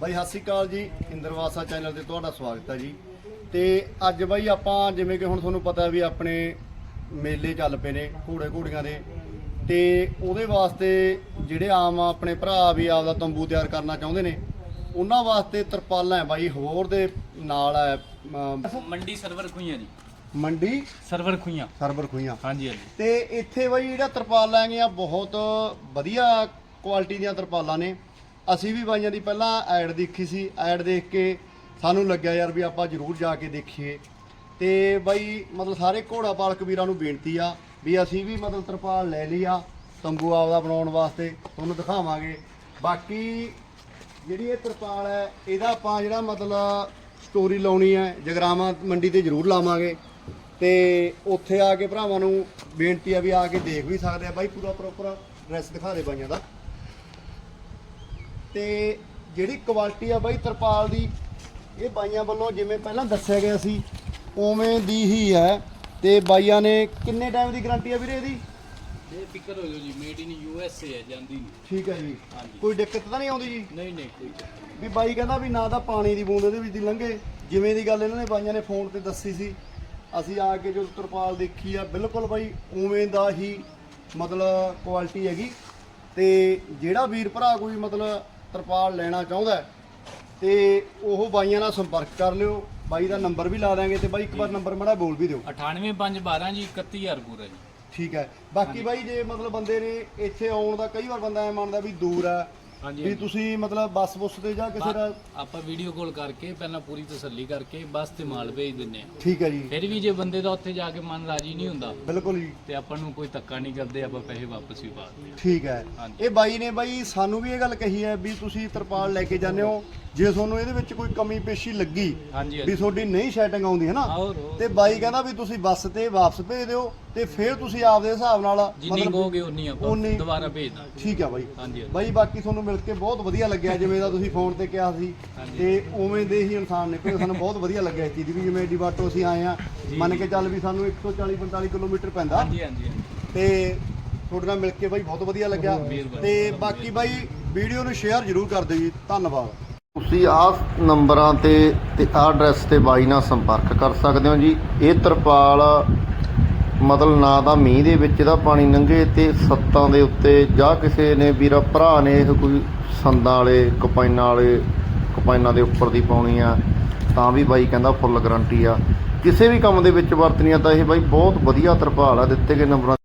ਬਾਈ ਸਤਿ ਸ਼੍ਰੀ ਅਕਾਲ ਜੀ। ਇੰਦਰਵਾਸਾ ਚੈਨਲ ਤੇ ਤੁਹਾਡਾ ਸਵਾਗਤ ਹੈ ਜੀ। ਤੇ ਅੱਜ ਬਾਈ ਆਪਾਂ ਜਿਵੇਂ ਕਿ ਹੁਣ ਤੁਹਾਨੂੰ ਪਤਾ ਵੀ ਆਪਣੇ ਮੇਲੇ ਚੱਲ ਪਏ ਨੇ ਘੋੜੇ ਘੋੜੀਆਂ ਦੇ। ਤੇ ਉਹਦੇ ਵਾਸਤੇ ਜਿਹੜੇ ਆਮ ਆਪਣੇ ਭਰਾ ਵੀ ਆਪਦਾ ਤੰਬੂ ਤਿਆਰ ਕਰਨਾ ਚਾਹੁੰਦੇ ਨੇ ਉਹਨਾਂ ਵਾਸਤੇ ਤਰਪਾਲਾਂ ਹੈ ਬਾਈ ਹੋਰ ਦੇ ਨਾਲ ਹੈ ਅਮ, ਮੰਡੀ ਸਰਵਰ ਖੁਈਆਂ ਜੀ। ਮੰਡੀ? ਸਰਵਰ ਖੁਈਆਂ। ਸਰਬਰ ਖੂਈਆਂ। ਹਾਂਜੀ ਹਾਂਜੀ। ਤੇ ਇੱਥੇ ਬਾਈ ਜਿਹੜਾ ਤਰਪਾਲਾਂ ਹੈਗੀਆਂ ਬਹੁਤ ਵਧੀਆ ਕੁਆਲਿਟੀ ਦੀਆਂ ਤਰਪਾਲਾਂ ਨੇ। ਅਸੀਂ ਵੀ ਬਾਈਆਂ ਦੀ ਪਹਿਲਾਂ ਐਡ ਦੇਖੀ ਸੀ। ਐਡ ਦੇਖ ਕੇ ਸਾਨੂੰ ਲੱਗਿਆ ਯਾਰ ਵੀ ਆਪਾਂ ਜ਼ਰੂਰ ਜਾ ਕੇ ਦੇਖੀਏ। ਤੇ ਬਾਈ, ਮਤਲਬ ਸਾਰੇ ਘੋੜਾ ਪਾਲਕ ਵੀਰਾਂ ਨੂੰ ਬੇਨਤੀ ਆ ਵੀ ਅਸੀਂ ਵੀ ਮਤਲਬ ਤਰਪਾਲ ਲੈ ਲਈ ਆ ਤੰਬੂ ਆਪਦਾ ਬਣਾਉਣ ਵਾਸਤੇ। ਤੁਹਾਨੂੰ ਦਿਖਾਵਾਂਗੇ। ਬਾਕੀ ਜਿਹੜੀ ਇਹ ਤਰਪਾਲ ਹੈ, ਇਹਦਾ ਆਪਾਂ ਜਿਹੜਾ ਮਤਲਬ ਸਟੋਰੀ ਲਾਉਣੀ ਹੈ, ਜਗਰਾਵਾਂ ਮੰਡੀ ਤੇ ਜ਼ਰੂਰ ਲਾਵਾਂਗੇ। ਤੇ ਉੱਥੇ ਆ ਕੇ ਭਰਾਵਾਂ ਨੂੰ ਬੇਨਤੀ ਆ ਵੀ ਆ ਕੇ ਦੇਖ ਵੀ ਸਕਦੇ ਆ। ਬਾਈ, ਪੂਰਾ ਪ੍ਰੋਪਰ ਡਰੈਸ ਦਿਖਾ ਦੇ ਬਾਈਆਂ ਦਾ। ਤੇ ਜਿਹੜੀ ਕੁਆਲਿਟੀ ਆ ਬਾਈ ਤਰਪਾਲ ਦੀ ਇਹ ਬਾਈਆਂ ਵੱਲੋਂ ਜਿਵੇਂ ਪਹਿਲਾਂ ਦੱਸਿਆ ਗਿਆ ਸੀ ਉਵੇਂ ਦੀ ਹੀ ਹੈ ਤੇ ਬਾਈਆਂ ਨੇ ਕਿੰਨੇ ਟਾਈਮ ਦੀ ਗਾਰੰਟੀ ਆ ਵੀਰੇ ਇਹਦੀ? ਇਹ ਫਿਕਰ ਹੋ ਜਾਓ ਜੀ made in U S A ਹੈ ਜਾਂਦੀ ਨਹੀਂ। ਠੀਕ ਹੈ ਜੀ। ਹਾਂਜੀ। ਕੋਈ ਦਿੱਕਤ ਤਾਂ ਨਹੀਂ ਆਉਂਦੀ ਜੀ? ਨਹੀਂ ਨਹੀਂ ਕੋਈ ਚੱਕਰ ਨਹੀਂ। ਵੀ ਬਾਈ ਕਹਿੰਦਾ ਵੀ ਨਾ ਤਾਂ ਪਾਣੀ ਦੀ ਬੂੰਦ ਇਹਦੇ ਵਿੱਚ ਦੀ ਲੰਘੇ। ਜਿਵੇਂ ਦੀ ਗੱਲ ਇਹਨਾਂ ਨੇ ਬਾਈਆਂ ਨੇ ਫੋਨ ਤੇ ਦੱਸੀ ਸੀ। ਅਸੀਂ ਆ ਕੇ ਜੋ ਤਰਪਾਲ ਦੇਖੀ ਆ ਬਿਲਕੁਲ ਬਾਈ ਉਵੇਂ ਦਾ ਹੀ ਮਤਲਬ ਕੁਆਲਿਟੀ ਹੈਗੀ। ਤੇ ਜਿਹੜਾ ਵੀਰ ਭਰਾ ਕੋਈ ਮਤਲਬ ਤਰਪਾਲ ਲੈਣਾ ਚਾਹੁੰਦਾ ਤੇ ਉਹ ਬਾਈਆਂ ਨਾਲ ਸੰਪਰਕ ਕਰ ਲਿਓ। ਬਾਈ ਦਾ ਨੰਬਰ ਵੀ ਲਾ ਦਾਂਗੇ ਤੇ ਬਾਈ ਇੱਕ ਵਾਰ ਨੰਬਰ ਮੜਾ ਬੋਲ ਵੀ ਦਿਓ। 98512 ਜੀ 31000 ਪੂਰਾ ਜੀ। ਠੀਕ ਹੈ। ਬਾਕੀ ਬਾਈ ਜੇ ਮਤਲਬ ਬੰਦੇ ਨੇ ਇੱਥੇ ਆਉਣ ਦਾ ਕਈ ਵਾਰ ਬੰਦਾ ਐ ਮੰਨਦਾ ਵੀ ਦੂਰ ਆ ਹਾਂਜੀ, ਵੀ। ਤੁਸੀਂ ਮਤਲਬ ਬੱਸ ਬੁੱਸ ਤੇ ਜਾਂ ਕਿਸੇ ਦਾ ਆਪਾਂ ਵੀਡੀਓ ਕਾਲ ਕਰਕੇ ਪਹਿਲਾਂ ਪੂਰੀ ਤਸੱਲੀ ਕਰਕੇ ਬਸ ਤੇ ਮਾਲ ਭੇਜ ਦਿੰਨੇ ਆ ਠੀਕ ਹੈ ਜੀ ਫਿਰ ਵੀ ਜੇ ਬੰਦੇ ਦਾ ਉੱਥੇ ਜਾ ਕੇ ਮਨ ਰਾਜੀ ਨਹੀਂ ਹੁੰਦਾ ਬਿਲਕੁਲ ਜੀ ਤੇ ਆਪਾਂ ਨੂੰ ਕੋਈ ਧੱਕਾ ਨਹੀਂ ਕਰਦੇ ਆਪਾਂ ਪੈਸੇ ਵਾਪਸ ਵੀ ਪਾ ਦਿੰਦੇ ਠੀਕ ਹੈ ਹਾਂਜੀ। ਇਹ ਬਾਈ ਨੇ ਬਾਈ ਸਾਨੂੰ ਵੀ ਇਹ ਗੱਲ ਕਹੀ ਹੈ ਵੀ ਤੁਸੀਂ ਤਰਪਾਲ ਲੈ ਕੇ ਜਾਂਦੇ ਹੋ ਜੇ ਤੁਹਾਨੂੰ ਇਹਦੇ ਵਿੱਚ ਕੋਈ ਕਮੀ ਪੇਸ਼ੀ ਲੱਗੀ। ਹਾਂਜੀ ਵੀ ਹਾਂਜੀ ਤੁਹਾਡੀ ਨਹੀਂ ਸੈਟਿੰਗ ਆਉਂਦੀ ਹੈ ਨਾ ਹੋਰ ਹੋਰ। ਤੇ ਬਾਈ ਕਹਿੰਦਾ ਵੀ ਤੁਸੀਂ ਬੱਸ ਤੇ ਵਾਪਸ ਭੇਜ ਦਿਓ ਤੇ ਫਿਰ ਤੁਸੀਂ ਆਪਦੇ ਹਿਸਾਬ ਨਾਲ ਜਿੰਨੀ ਕਹੋਗੇ ਉਨੀ ਆਪਾਂ ਉਨੀ- ਦੁਬਾਰਾ ਭੇਜ ਦਾਂਗੇ ਠੀਕ ਹੈ ਬਾਈ ਹਾਂਜੀ ਹਾਂਜੀ। ਬਾਈ ਬਾਕੀ ਤੁਹਾਨੂੰ ਮਿਲ ਕੇ ਬਹੁਤ ਵਧੀਆ ਲੱਗਿਆ ਜਿਵੇਂ ਦਾ ਤੁਸੀਂ ਫੋਨ ਤੇ ਕਿਹਾ ਸੀ। ਤੇ ਉਵੇਂ ਦੇ ਹੀ ਇਨਸਾਨ ਨਿਕਲੇ ਸਾਨੂੰ ਬਹੁਤ ਵਧੀਆ ਲੱਗਿਆ ਇਸ ਚੀਜ਼ ਵੀ ਜਿਵੇਂ ਡੀ ਬਾਟੋ ਅਸੀਂ ਆਏ ਆ ਮੰਨ। ਕੇ ਚੱਲ ਵੀ ਸਾਨੂੰ 140 45 ਕਿਲੋਮੀਟਰ ਪੈਂਦਾ ਹਾਂਜੀ ਹਾਂਜੀ ਹਾਂਜੀ। ਤੇ ਤੁਹਾਡੇ ਨਾਲ ਮਿਲ ਕੇ ਬਾਈ ਬਹੁਤ ਵਧੀਆ ਲੱਗਿਆ। ਤੇ ਬਾਕੀ ਬਾਈ ਵੀਡੀਓ ਨੂੰ ਸ਼ੇਅਰ ਜ਼ਰੂਰ ਕਰ ਦਿਓ ਜੀ ਧੰਨਵਾਦ ਤੁਸੀਂ ਆਹ ਨੰਬਰਾਂ ਤੇ ਤੇ ਆਹ ਐਡਰੈਸ ਤੇ ਬਾਈ ਨਾਲ ਸੰਪਰਕ ਕਰ ਸਕਦੇ ਹੋ ਜੀ ਇਹ ਤਰਪਾਲ ਮਤਲਬ ਨਾ ਤਾਂ ਮੀਂਹ ਦੇ ਵਿੱਚ ਦਾ ਪਾਣੀ ਲੰਘੇ ਤੇ ਸੱਤਾਂ ਦੇ ਉੱਤੇ ਜਾਂ ਕਿਸੇ ਨੇ ਵੀਰਾ ਭਰਾ ਨੇ ਇਹ ਕੋਈ ਸੰਦਾਂ ਵਾਲੇ ਕਪਾਈਨਾਂ ਵਾਲੇ ਕਪਾਈਨਾਂ ਦੇ ਉੱਪਰ ਦੀ ਪਾਉਣੀ ਆ, ਤਾਂ ਵੀ ਬਾਈ ਕਹਿੰਦਾ ਫੁੱਲ ਗਾਰੰਟੀ ਆ। ਕਿਸੇ ਵੀ ਕੰਮ ਦੇ ਵਿੱਚ ਵਰਤਣੀ ਆ ਤਾਂ ਇਹ ਬਾਈ ਬਹੁਤ ਵਧੀਆ ਤਰਪਾਲ ਆ, ਦਿੱਤੇ ਗਏ ਨੰਬਰਾਂ